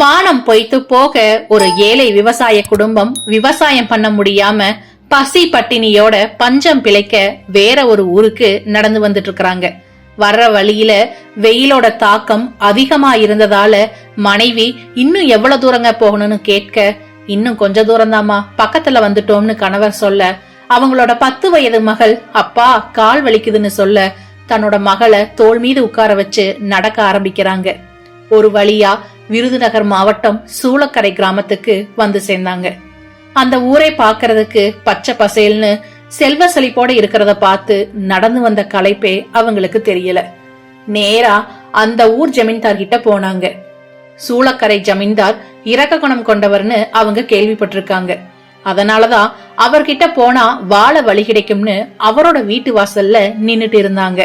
வானம் பொய்த்து போக ஒரு ஏழை விவசாய குடும்பம் விவசாயம் பண்ண முடியாம பசி பட்டினியோட பஞ்சம் பிழைக்க வேற ஒரு ஊருக்கு நடந்து வந்துட்டு இருக்கிறாங்க வர்ற வழியில வெயிலோட தாக்கம் அதிகமா இருந்ததால மனைவி இன்னும் எவ்வளவு தூரங்க போகணும்னு கேட்க இன்னும் கொஞ்ச தூரம்தாம்மா பக்கத்துல வந்துட்டோம்னு கணவர் சொல்ல அவங்களோட பத்து வயது மகள் அப்பா கால் வலிக்குதுன்னு சொல்ல தன்னோட மகளை தோள் மீது உட்கார வச்சு நடக்க ஆரம்பிக்கிறாங்க. ஒரு வழியா விருதுநகர் மாவட்டம் சூளக்கரை கிராமத்துக்கு வந்து சேர்ந்தாங்க. அந்த ஊரை பாக்குறதுக்கு பச்சை பசேல்னு செல்வ செழிப்போட இருக்கிறத பார்த்து நடந்து வந்த களைப்பே அவங்களுக்கு தெரியல. நேரா அந்த ஊர் ஜமீன்தார் கிட்ட போனாங்க. சூளக்கரை ஜமீன்தார் இறக்க குணம் கொண்டவர்னு அவங்க கேள்விப்பட்டிருக்காங்க. அதனாலதான் அவர்கிட்ட போனா வாழ வழி கிடைக்கும்னு அவரோட வீட்டு வாசல்ல நின்னுட்டு இருந்தாங்க.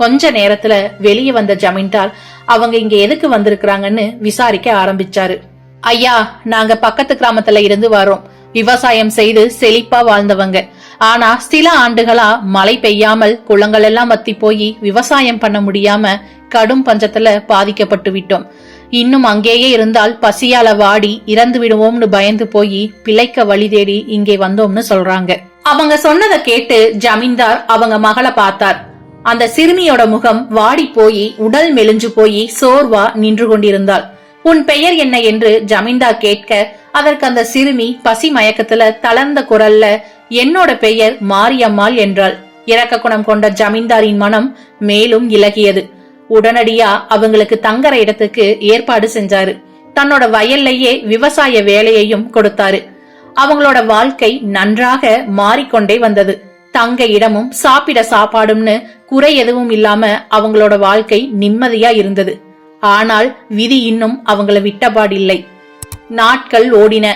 கொஞ்ச நேரத்துல வெளியே வந்த ஜமீன்தார் அவங்க இங்க எதுக்கு வந்திருக்கிறாங்கன்னு விசாரிக்க ஆரம்பிச்சாரு. ஐயா நாங்க பக்கத்து கிராமத்துல இருந்து வரோம். விவசாயம் செய்து செழிப்பா வாழ்ந்தவங்க. ஆனா சில ஆண்டுகளா மழை பெய்யாமல் குளங்கள் எல்லாம் வத்தி போய் விவசாயம் பண்ண முடியாம கடும் பஞ்சத்துல பாதிக்கப்பட்டு விட்டோம். இன்னும் அங்கேயே இருந்தால் பசியால வாடி இறந்து விடுவோம்னு பயந்து போய் பிழைக்க வழி தேடி இங்கே வந்தோம்னு சொல்றாங்க. அவங்க சொன்னதை கேட்டு ஜமீன்தார் அவங்க மகளை பார்த்தார். அந்த சிறுமியோட முகம் வாடி போய் உடல் மெலிஞ்சு போய் சோர்வா நின்று கொண்டிருந்தாள். உன் பெயர் என்ன? என்று ஜமீன்தார் கேட்க அதற்கு அந்த சிறுமி பசி மயக்கத்துல தளர்ந்த குரல்ல என்னோட பெயர் மாரியம்மாள் என்றாள். இரக்க குணம் கொண்ட ஜமீன்தாரின் மனம் மேலும் இலகியது. உடனடியா அவங்களுக்கு தங்குற இடத்துக்கு ஏற்பாடு செஞ்சாரு. தன்னோட வயல்லையே விவசாய வேலையையும் கொடுத்தாரு. அவங்களோட வாழ்க்கை நன்றாக மாறிக்கொண்டே வந்தது. தங்க இடமும் சாப்பிட சாப்பாடும்னு குறை எதுவும் இல்லாம அவங்களோட வாழ்க்கை நிம்மதியா இருந்தது. ஆனால் விதி இன்னும் அவங்கள விட்டபாடில்லை. நாட்கள் ஓடின.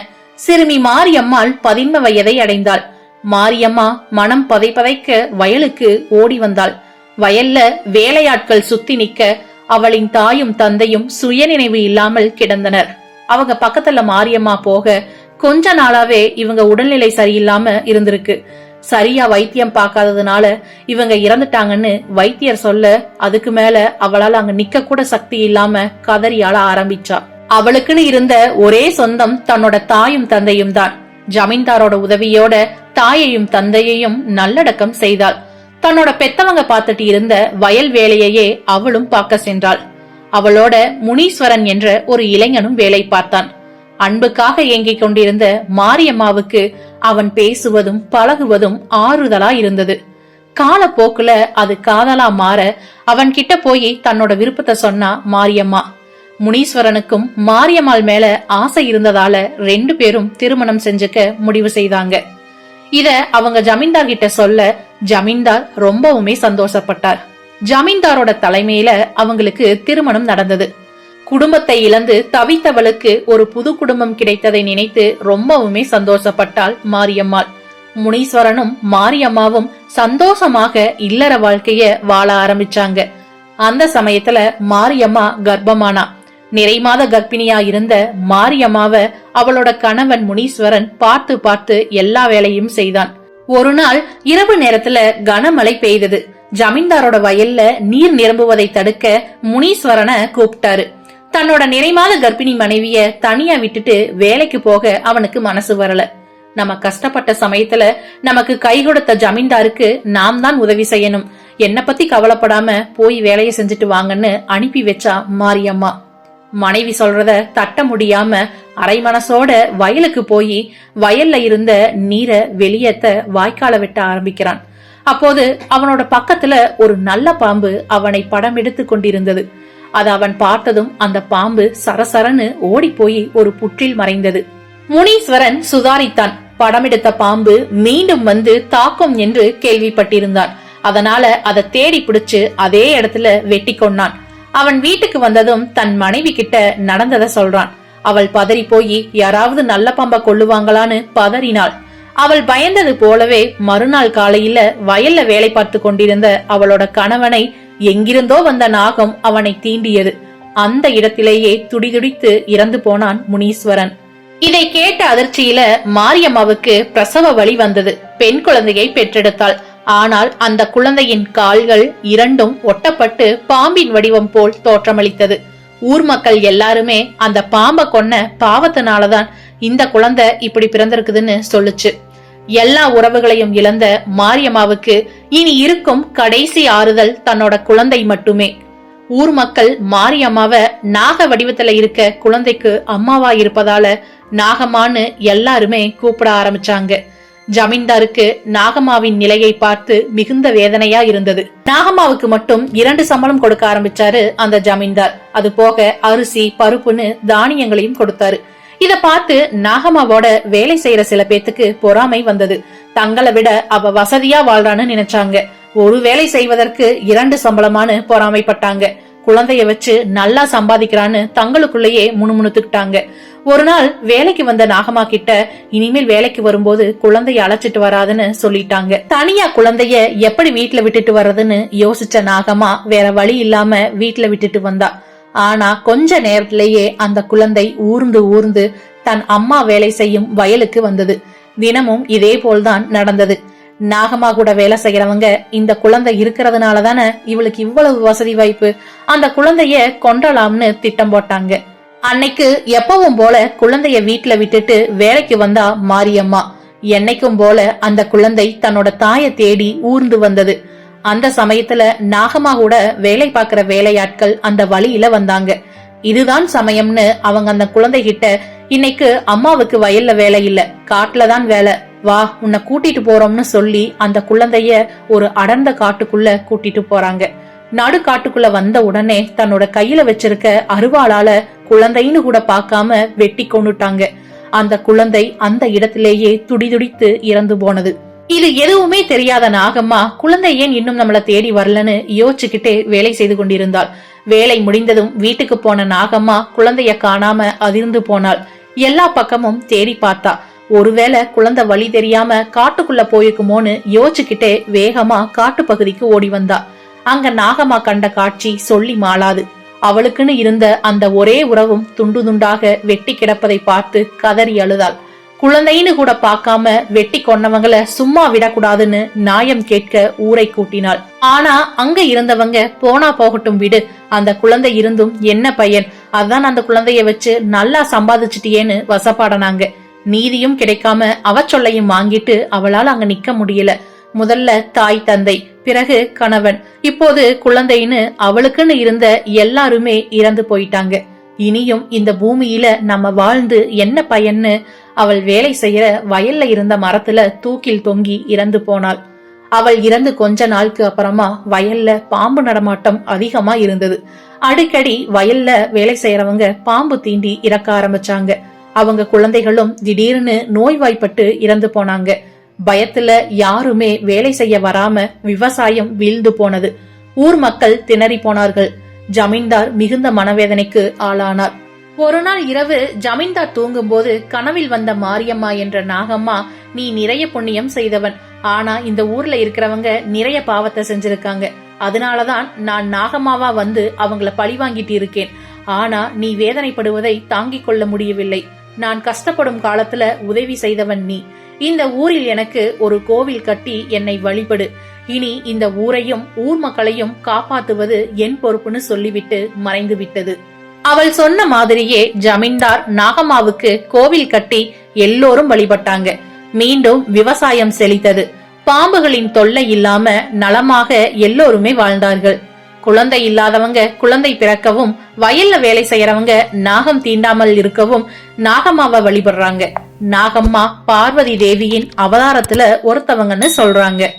சிறுமி மாரியம்மாள் பதின்ம வயதை அடைந்தாள். மாரியம்மா மனம் பதை பதைக்க வயலுக்கு ஓடி வந்தாள். வயல்ல வேலையாட்கள் சுத்தி நிக்க அவளின் தாயும் தந்தையும் சுயநினைவு இல்லாமல் கிடந்தனர். அவங்க பக்கத்துல மாரியம்மா போக கொஞ்ச நாளாவே இவங்க உடல்நிலை சரியில்லாம இருந்திருக்கு. சரியா வைத்தியம் பார்க்காததுனால இவங்க இறந்துட்டாங்கன்னு வைத்தியர் சொல்ல அதுக்கு மேல அவளால அங்க நிக்க கூட சக்தி இல்லாம கதறியால ஆரம்பிச்சா. அவளுக்குன்னு இருந்த ஒரே சொந்தம் தன்னோட தாயும் தந்தையும் தான். ஜமீன்தாரோட உதவியோட தாயையும் தந்தையையும் நல்லடக்கம் செய்தாள். தன்னோட பெத்தவங்க பார்த்துட்டு இருந்த வயல் வேலையையே அவளும் பார்க்க சென்றாள். அவளோட முனீஸ்வரன் என்ற ஒரு இளைஞனும் வேலை பார்த்தான். அன்புக்காக இயங்கிக் கொண்டிருந்த மாரியம்மாவுக்கு அவன் பேசுவதும் பழகுவதும் ஆறுதலா இருந்தது காலப்போக்குல அது காதலா மாற அவன் கிட்ட போய் தன்னோட விருப்பத்தை சொன்னா மாரியம்மா. முனீஸ்வரனுக்கும் மாரியம்மாள் மேல ஆசை இருந்ததால ரெண்டு பேரும் திருமணம் செஞ்சுக்க முடிவு செய்தாங்க. இத அவங்க ஜமீன்தார் கிட்ட சொல்ல ஜமீன்தார் ரொம்பவுமே சந்தோஷப்பட்டார். ஜமீன்தாரோட தலைமையில அவங்களுக்கு திருமணம் நடந்தது. குடும்பத்தை இழந்து தவித்தவளுக்கு ஒரு புது குடும்பம் கிடைத்ததை நினைத்து ரொம்பவுமே சந்தோஷப்பட்டாள் மாரியம்மாள். முனீஸ்வரனும் மாரியம்மாவும் சந்தோஷமாக இல்லற வாழ்க்கைய வாழ ஆரம்பிச்சாங்க. அந்த சமயத்துல மாரியம்மா கர்ப்பமானா. நிறைமாத கர்ப்பிணியா இருந்த மாரியம்மாவ அவளோட கணவன் முனீஸ்வரன் பார்த்து பார்த்து எல்லா வேலையும் செய்தான். ஒரு நாள் இரவு நேரத்துல கனமழை பெய்தது. ஜமீன்தாரோட வயல்ல நீர் நிரம்புவதை தடுக்க முனீஸ்வரனை கூப்பிட்டாரு. தன்னோட நிறைமாத கர்ப்பிணி மனைவிய தனியா விட்டுட்டு வேலைக்கு போக அவனுக்கு மனசு வரல. நம்ம கஷ்டப்பட்ட சமயத்துல நமக்கு கை கொடுத்த ஜமீன்தாருக்கு நாம் தான் உதவி செய்யணும். என்ன பத்தி கவலைப்படாம போய் வேலையை செஞ்சுட்டு வாங்கன்னு அனுப்பி வச்சா மாரியம்மா. மனைவி சொல்றத தட்ட முடியாம அரை மனசோட வயலுக்கு போய் வயல்ல இருந்த நீரை வெளியேத்த வாய்க்கால வெட்ட ஆரம்பிக்கிறான். அப்போது அவனோட பக்கத்துல ஒரு நல்ல பாம்பு அவனை படம் எடுத்து கொண்டிருந்தது. அது அவன் பார்த்ததும் அந்த பாம்பு சரசரன்னு ஓடிப்போய் ஒரு புற்றில் மறைந்தது. முனீஸ்வரன் சுதாரித்தான். படமெடுத்த பாம்பு மீண்டும் வந்து தாக்கும் என்று கேள்விப்பட்டிருந்தான். அதனால அதை தேடி பிடிச்சு அதே இடத்துல வெட்டி கொண்டான். அவன் வீட்டுக்கு வந்ததும் தன் மனைவி கிட்ட நடந்ததை சொல்றான். அவள் பதறி போய் யாராவது நல்ல பாம்ப கொள்ளுவாங்களான்னு பதறினாள். அவள் பயந்தது போலவே மறுநாள் காலையில வயல்ல வேலை பார்த்து கொண்டிருந்த அவளோட கணவனை எங்கிருந்தோ வந்த நாகம் அவனை தீண்டியது. அந்த இடத்திலேயே துடிதுடித்து இறந்து போனான் முனீஸ்வரன். இதை கேட்ட அதிர்ச்சியில மாரியம்மாவுக்கு பிரசவ வழி வந்தது. பெண் குழந்தையை பெற்றெடுத்தாள். ஆனால் அந்த குழந்தையின் கால்கள் இரண்டும் ஒட்டப்பட்டு பாம்பின் வடிவம் போல் தோற்றமளித்தது. ஊர் மக்கள் எல்லாருமே அந்த பாம்ப கொன்ன பாவத்தினாலதான் இந்த குழந்தை இப்படி பிறந்திருக்குதுன்னு சொல்லுச்சு. எல்லா உறவுகளையும் இழந்த மாரியம்மாவுக்கு இனி இருக்கும் கடைசி ஆறுதல் தன்னோட குழந்தை மட்டுமே. ஊர் மக்கள் மாரியம்மாவை நாக வடிவத்துல இருக்க குழந்தைக்கு அம்மாவா இருப்பதால நாகம்மான்னு எல்லாருமே கூப்பிட ஆரம்பிச்சாங்க. ஜமீன்தாருக்கு நாகம்மாவின் நிலையை பார்த்து மிகுந்த வேதனையா இருந்தது. நாகம்மாவுக்கு மட்டும் இரண்டு சம்பளம் கொடுக்க ஆரம்பிச்சாரு அந்த ஜமீன்தார். அது போக அரிசி பருப்புன்னு தானியங்களையும் கொடுத்தாரு. இத பார்த்து நாகம்மாவோட வேலை செய்யற சில பேத்துக்கு பொறாமை வந்தது. தங்களை விட அவ வசதியா வாழ்றான்னு நினைச்சாங்க. ஒரு வேலை செய்வதற்கு இரண்டு சம்பளமானு பொறாமைப்பட்டாங்க. குழந்தைய வச்சு நல்லா சம்பாதிக்கிறான்னு தங்களுக்குள்ளேயே முணுமுணுத்துக்கிட்டாங்க. ஒரு நாள் வேலைக்கு வந்த நாகமா கிட்ட இனிமேல் வேலைக்கு வரும்போது குழந்தைய அழைச்சிட்டு வராதுன்னு சொல்லிட்டாங்க. தனியா குழந்தைய எப்படி வீட்டுல விட்டுட்டு வர்றதுன்னு யோசிச்ச நாகமா வேற வழி இல்லாம வீட்டுல விட்டுட்டு வந்தா. ஆனா கொஞ்ச நேரத்திலேயே அந்த குழந்தை ஊர்ந்து ஊர்ந்து தன் அம்மா வேலை செய்யும் வயலுக்கு வந்தது. தினமும் இதே போல்தான் நடந்தது. நாகமா கூட வேலை செய்யறவங்க இந்த குழந்தை இருக்கிறதுனால தானே இவளுக்கு இவ்வளவு வசதி வாய்ப்பு அந்த குழந்தைய கொண்டலாம்னு திட்டம் போட்டாங்க. அன்னைக்கு எப்பவும் போல குழந்தைய வீட்டுல விட்டுட்டு வேலைக்கு வந்தா மாரியம்மா. என்னைக்கும் போல அந்த குழந்தை தன்னோட தாயை தேடி ஊர்ந்து வந்தது. அந்த சமயத்துல நாகமா கூட வேலை பார்க்கிற வேலையாட்கள் அந்த வழியில வந்தாங்க. இதுதான் சமயம்னு அவங்க அந்த குழந்தை கிட்ட இன்னைக்கு அம்மாவுக்கு வயல்ல வேலை இல்ல காட்டுல தான் வேலை. வா உன்னை கூட்டிட்டு போறோம்னு சொல்லி அந்த குழந்தைய ஒரு அடர்ந்த காட்டுக்குள்ள கூட்டிட்டு போறாங்க. நடு காட்டுக்குள்ள வந்த உடனே தன்னோட கையில வச்சிருக்க அருவாளால குழந்தைன்னு கூட பார்க்காம வெட்டி கொண்டுட்டாங்க. அந்த குழந்தை அந்த இடத்திலேயே துடிதுடித்து இறந்து போனது. இது எதுவுமே தெரியாத நாகம்மா குழந்தை ஏன் இன்னும் நம்மள தேடி வரலன்னு யோசிச்சுக்கிட்டே வேலை செய்து கொண்டிருந்தாள். வேலை முடிந்ததும் வீட்டுக்கு போன நாகம்மா குழந்தைய காணாம அதிர்ந்து போனாள். எல்லா பக்கமும் தேடி பார்த்தா. ஒருவேளை குழந்தை வழி தெரியாம காட்டுக்குள்ள போயிருக்குமோன்னு யோசிச்சுக்கிட்டே வேகமா காட்டு பகுதிக்கு ஓடி வந்தா. அங்க நாகம்மா கண்ட காட்சி சொல்லி மாளாது. அவளுக்குன்னு இருந்த அந்த ஒரே உறவும் துண்டு துண்டாக வெட்டி கிடப்பதை பார்த்து கதறி அழுதாள். குழந்தைன்னு கூட பார்க்காம வெட்டி கொன்னவங்களை சும்மா விடக்கூடாதுன்னு நியாயம் கேட்க ஊரை கூட்டினாள். ஆனா அங்க இருந்தவங்க போனா போகட்டும் விடு. அந்த குழந்தை இருந்தும் என்ன பையன்? அதான் அந்த குழந்தைய வச்சு நல்லா சம்பாதிச்சிட்டியேன்னு வசப்பாடனாங்க. நீதியும் கிடைக்காம அவச்சொல்லையும் வாங்கிட்டு அவளால் அங்க நிக்க முடியல. முதல்ல தாய் தந்தை பிறகு கணவன். இப்போது குழந்தைன்னு அவளுக்குன்னு இருந்த எல்லாருமே இறந்து போயிட்டாங்க. இனியும் இந்த பூமியில நம்ம வாழ்ந்து என்ன பயன்னு அவள் வேலை செய்யற வயல்ல இருந்த மரத்துல தூக்கில் தொங்கி இறந்து போனாள். அவள் இறந்து கொஞ்ச நாளுக்கு அப்புறமா வயல்ல பாம்பு நடமாட்டம் அதிகமா இருந்தது. அடிக்கடி வயல்ல வேலை செய்யறவங்க பாம்பு தீண்டி இறக்க ஆரம்பிச்சாங்க. அவங்க குழந்தைகளும் திடீர்னு நோய்வாய்ப்பட்டு இறந்து போனாங்க. பயத்துல யாருமே வேலை செய்ய வராம விவசாயம் வீழ்ந்து போனது. ஊர் மக்கள் திணறி போனார்கள். ஜமீன்தார் மிகுந்த மனவேதனைக்கு ஆளானார். ஒரு நாள் இரவு ஜமீன்தார் தூங்கும்போது கனவில் வந்த மாரியம்மா என்ற நாகம்மா நீ நிறைய புண்ணியம் செய்தவன். ஆனா இந்த ஊர்ல இருக்கிறவங்க நிறைய பாவத்தை செஞ்சிருக்காங்க. அதனாலதான் நான் நாகம்மாவா வந்து அவங்கள பழி வாங்கிட்டு இருக்கேன். ஆனா நீ வேதனைப்படுவதை தாங்கிக் கொள்ள முடியவில்லை. நான் கஷ்டப்படும் காலத்துல உதவி செய்தவன் நீ. இந்த ஊரில் எனக்கு ஒரு கோவில் கட்டி என்னை வழிபடு. இனி இந்த ஊரையும் ஊர் மக்களையும் காப்பாத்துவது என் பொறுப்புன்னு சொல்லிவிட்டு மறைந்து விட்டது அவள் சொன்ன மாதிரியே ஜமீன்தார் நாகம்மாவுக்கு கோவில் கட்டி எல்லோரும் வழிபட்டாங்க. மீண்டும் விவசாயம் செழித்தது. பாம்புகளின் தொல்லை இல்லாம நலமாக எல்லோருமே வாழ்ந்தார்கள். குழந்தை இல்லாதவங்க குழந்தை பிறக்கவும் வயல்ல வேலை செய்யறவங்க நாகம் தீண்டாமல் இருக்கவும் நாகம்மாவை வழிபடுறாங்க. நாகம்மா பார்வதி தேவியின் அவதாரத்துல ஒருத்தவங்கன்னு சொல்றாங்க.